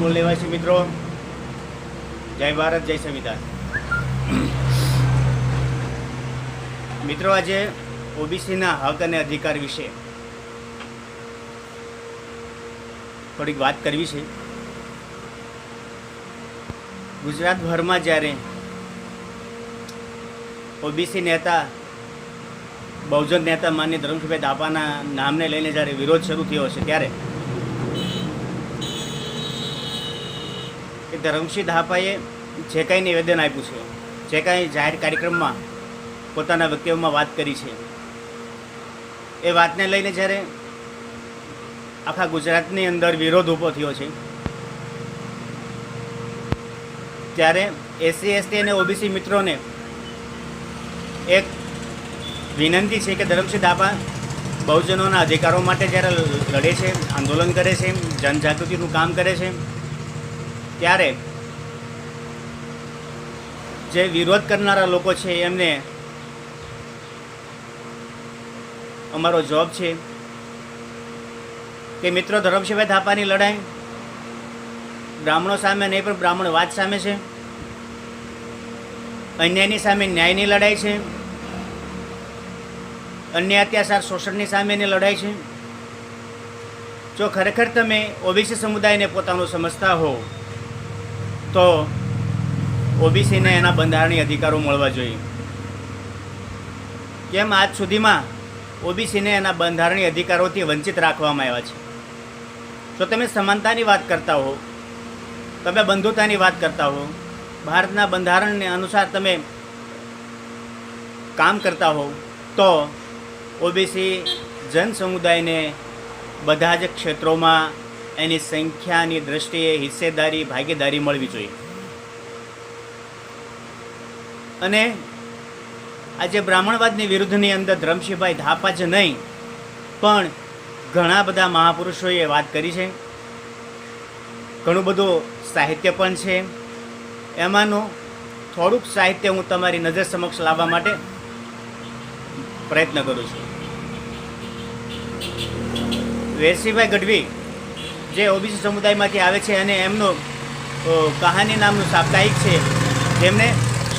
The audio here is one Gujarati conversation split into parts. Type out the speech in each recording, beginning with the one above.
મૂળ નિવાસી મિત્રો. જય ભારત, જય સંવિધાન. મિત્રો, આજે ઓબીસીના હક અને અધિકાર વિશે થોડીક વાત કરવી છે. ગુજરાતભરમાં જ્યારે ઓબીસી નેતા, બહુજન નેતા માન્ય ધરમસભાઈ દાપાના નામને લઈને જ્યારે વિરોધ શરૂ થયો છે ત્યારે કે ધરમસિંહ ધાપાએ જે કાંઈ નિવેદન આપ્યું છે, જે કાંઈ જાહેર કાર્યક્રમમાં પોતાના વક્તવ્યમાં વાત કરી છે, એ વાતને લઈને જ્યારે આખા ગુજરાતની અંદર વિરોધ ઊભો થયો છે, ત્યારે એસસી, એસટી અને ઓબીસી મિત્રોને એક વિનંતી છે કે ધરમસિંહ દાપા બહુજનોના અધિકારો માટે જ્યારે લડે છે, આંદોલન કરે છે, જનજાગૃતિનું કામ કરે છે, ત્યારે જે વિરોધ કરનારા લોકો છે, એમને અમારો જોબ છે. કે મિત્રો ધરમસિંહભાઈ થાપાની લડાઈ, બ્રાહ્મણો સામે નહીં, પણ બ્રાહ્મણવાદ સામે છે. અન્યાયની સામે ન્યાયની લડાઈ છે. અન્ય અત્યાચાર શોષણની સામેની લડાઈ છે. જો ખરેખર તમે ઓબીસી સમુદાયને પોતાનું સમજતા હો, તો ઓબીસીને એના બંધારણીય અધિકારો મળવા જોઈએ. કેમ આજ સુધીમાં ઓબીસીને એના બંધારણીય અધિકારોથી વંચિત રાખવામાં આવ્યા છે? જો તમે સમાનતાની વાત કરતા હો, તમે બંધુતાની વાત કરતા હો, ભારતના બંધારણને અનુસાર તમે કામ કરતા હો, તો ઓબીસી જન સમુદાયને બધા જ ક્ષેત્રોમાં એની સંખ્યાની દ્રષ્ટિએ હિસ્સેદારી, ભાગીદારી મળવી જોઈએ. અને આજે બ્રાહ્મણવાદની વિરુદ્ધની અંદર ધરમસિંહભાઈ ધાપા જ નહીં, પણ ઘણા બધા મહાપુરુષોએ વાત કરી છે. ઘણું બધું સાહિત્ય પણ છે. એમાંનું થોડુંક સાહિત્ય હું તમારી નજર સમક્ષ લાવવા માટે પ્રયત્ન કરું છું. વેસીભાઈ ગઢવી જે ઓબીસી સમુદાયમાંથી આવે છે અને એમનું કહાની નામનું સાપ્તાહિક છે, જેમને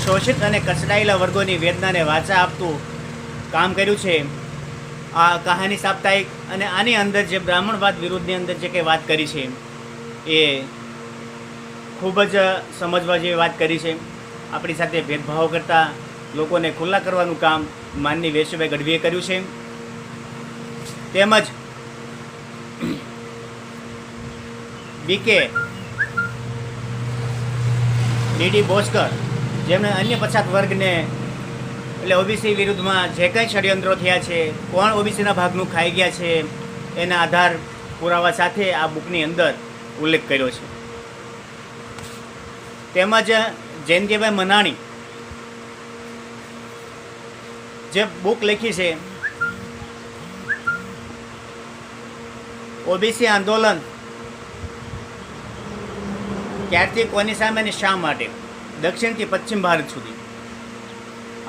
શોષિત અને કચડાયેલા વર્ગોની વેદનાને વાચા આપતું કામ કર્યું છે. આ કહાની સાપ્તાહિક અને આની અંદર જે બ્રાહ્મણવાદ વિરુદ્ધની અંદર જે કંઈ વાત કરી છે, એ ખૂબ જ સમજવા જેવી વાત કરી છે. આપણી સાથે ભેદભાવ કરતા લોકોને ખુલ્લા કરવાનું કામ માનની વેશુભાઈ ગઢવીએ કર્યું છે. તેમજ બીકે ડીડી બોસ્કર જેમણે અન્ય પછાત વર્ગને, એટલે ઓબીસી વિરુદ્ધમાં જે કંઈ ષડયંત્રો થયા છે, કોણ ઓબીસીના ભાગનું ખાઈ ગયા છે, એના આધાર પુરાવા સાથે આ બુકની અંદર ઉલ્લેખ કર્યો છે. તેમજ જયંતિભાઈ મનાણી, જે બુક લખી છે ઓબીસી આંદોલન, ક્યારથી કોની સામે અને શા માટે? દક્ષિણથી પશ્ચિમ ભારત સુધી.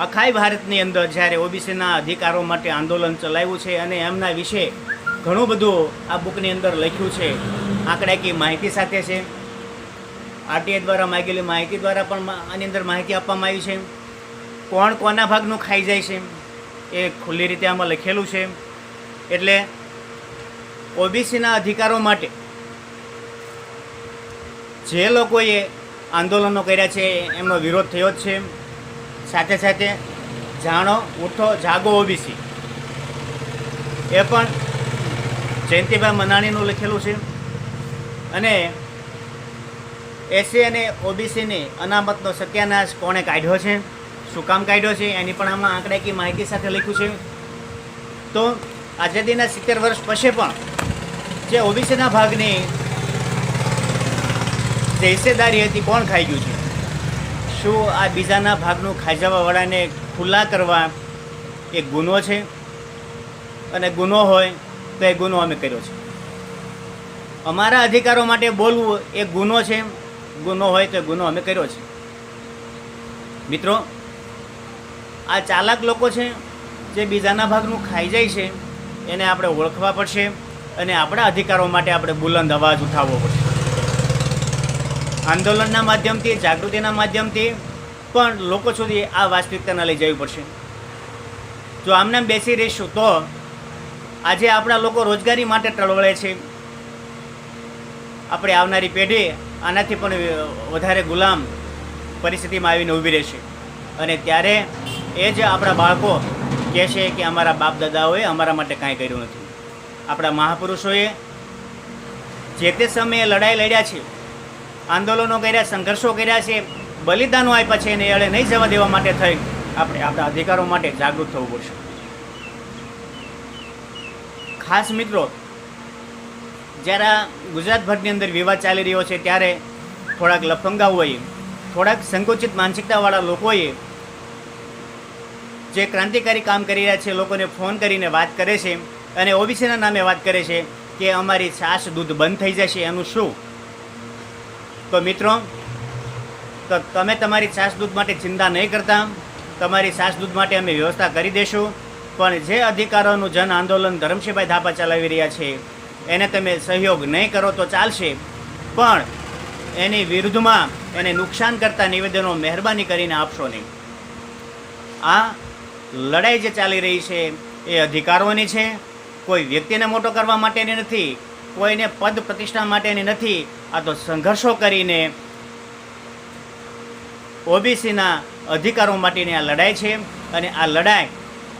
અખાઈ ભારતની અંદર જ્યારે ઓબીસીના અધિકારો માટે આંદોલન ચલાવ્યું છે અને એમના વિશે ઘણું બધું આ બુકની અંદર લખ્યું છે આંકડાકીય માહિતી સાથે છે. આરટીઆઈ દ્વારા માગેલી માહિતી દ્વારા પણ આની અંદર માહિતી આપવામાં આવી છે. કોણ કોના ભાગનું ખાઈ જાય છે, એ ખુલ્લી રીતે આમાં લખેલું છે. એટલે ઓબીસીના અધિકારો માટે જે લોકોએ આંદોલનો કર્યા છે, એમનો વિરોધ થયો જ છે. સાથે સાથે જાણો, ઉઠો, જાગો ઓબીસી એ પણ જયંતિભાઈ મનાણીનું લખેલું છે. અને એસી અને ઓબીસીની અનામતનો સત્યાનાશ કોણે કાઢ્યો છે? શું કામ કાઢ્યો છે? એની પણ આમાં આંકડાકીય માહિતી સાથે લખ્યું છે. તો આઝાદીના સિત્તેર વર્ષ પછી પણ જે ઓબીસીના ભાગની જે હતી, કોણ ખાઈ ગયું છે? શું આ બીજાના ભાગનું ખાઈ જવાવાળાને ખુલ્લા કરવા એ ગુનો છે? અને ગુનો હોય તો એ ગુનો અમે કર્યો છે. અમારા અધિકારો માટે બોલવું એ ગુનો છે, ગુનો હોય તો એ ગુનો અમે કર્યો છે. મિત્રો, આ ચાલાક લોકો છે, જે બીજાના ભાગનું ખાઈ જાય છે, એને આપણે ઓળખવા પડશે અને આપણા અધિકારો માટે આપણે બુલંદ અવાજ ઉઠાવવો પડશે. આંદોલનના માધ્યમથી, જાગૃતિના માધ્યમથી પણ લોકો સુધી આ વાસ્તવિકતાને લઈ જવી પડશે. જો આમને બેસી રહીશું તો આજે આપણા લોકો રોજગારી માટે ટળવળે છે. આપણે આવનારી પેઢી આનાથી પણ વધારે ગુલામ પરિસ્થિતિમાં આવીને ઊભી રહેશે. અને ત્યારે એ જ આપણા બાળકો કહેશે કે અમારા બાપ દાદાઓએ અમારા માટે કાંઈ કર્યું નથી. આપણા મહાપુરુષોએ જે તે સમયે લડાઈ લડ્યા છે આંદોલનો કર્યા, સંઘર્ષો કર્યા છે, બલિદાનો આપ્યા છે, એને એળે નહીં જવા દેવા માટે થઈ. આપણે આપણા અધિકારો માટે જાગૃત થવું પડશે. ખાસ મિત્રો, જ્યારે ગુજરાતભરની અંદર વિવાદ ચાલી રહ્યો છે, ત્યારે થોડાક લફંગાઓએ, થોડાક સંકુચિત માનસિકતાવાળા લોકોએ જે ક્રાંતિકારી કામ કરી રહ્યા છે, લોકોને ફોન કરીને વાત કરે છે અને ઓબીસીના નામે વાત કરે છે કે અમારી છાશ દૂધ બંધ થઈ જશે, એનું શું? તો મિત્રો, તો તમે તમારી સાસ દૂધ માટે ચિંતા નહીં કરતા. તમારી સાસ દૂધ માટે અમે વ્યવસ્થા કરી દઈશું પણ જે અધિકારોનું જન આંદોલન ધરમશીભાઈ થાપા ચલાવી રહ્યા છે, એને તમે સહયોગ નહીં કરો તો ચાલશે. પણ એની વિરુદ્ધમાં એને નુકસાન કરતા નિવેદનો મહેરબાની કરીને આપશો નહીં. આ લડાઈ જે ચાલી રહી છે એ અધિકારોની છે. કોઈ વ્યક્તિને મોટો કરવા માટેની નથી. કોઈને પદ પ્રતિષ્ઠા માટેની નથી, આ તો સંઘર્ષો કરીને ઓબીસીના અધિકારો માટેની આ લડાઈ છે અને આ લડાઈ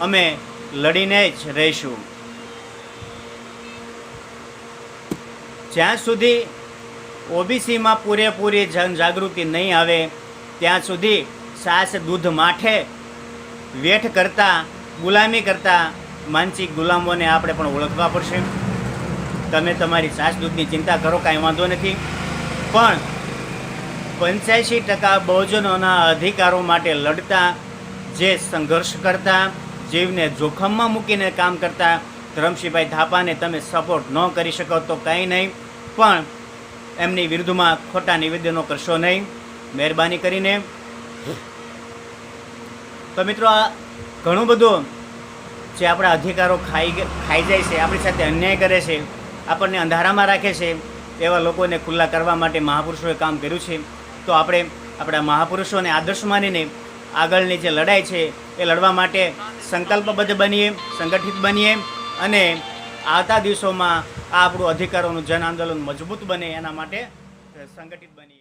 અમે લડીને જ રહીશું. જ્યાં સુધી ઓબીસીમાં પૂરેપૂરી જનજાગૃતિ નહીં આવે, ત્યાં સુધી સાસ દૂધ માઠે વેઠ કરતા, ગુલામી કરતા માનસિક ગુલામોને આપણે પણ ઓળખવા પડશે. તમે તમારી સાસ દૂધની ચિંતા કરો, કાંઈ વાંધો નથી. પણ પંચ્યાસી ટકા બહુજનોના અધિકારો માટે લડતા, જે સંઘર્ષ કરતા, જીવને જોખમમાં મૂકીને કામ કરતા, ધરમસિંહભાઈ થાપાને તમે સપોર્ટ ન કરી શકો તો કંઈ નહીં. પણ એમની વિરુદ્ધમાં ખોટા નિવેદનો કરશો નહીં. મહેરબાની કરીને. તો મિત્રો, આ ઘણું બધું જે આપણા અધિકારો ખાઈ ખાઈ જાય છે, આપણી સાથે અન્યાય કરે છે આપણને અંધારામાં રાખે છે, એવા લોકોને ખુલ્લા કરવા માટે મહાપુરુષોએ કામ કર્યું છે. તો આપણે આપણા મહાપુરુષોને આદર્શ માનીને આગળની જે લડાઈ છે, એ લડવા માટે સંકલ્પબદ્ધ બનીએ, સંગઠિત બનીએ અને આવતા દિવસોમાં આ આપણું અધિકારોનું જન આંદોલન મજબૂત બને એના માટે સંગઠિત બનીએ.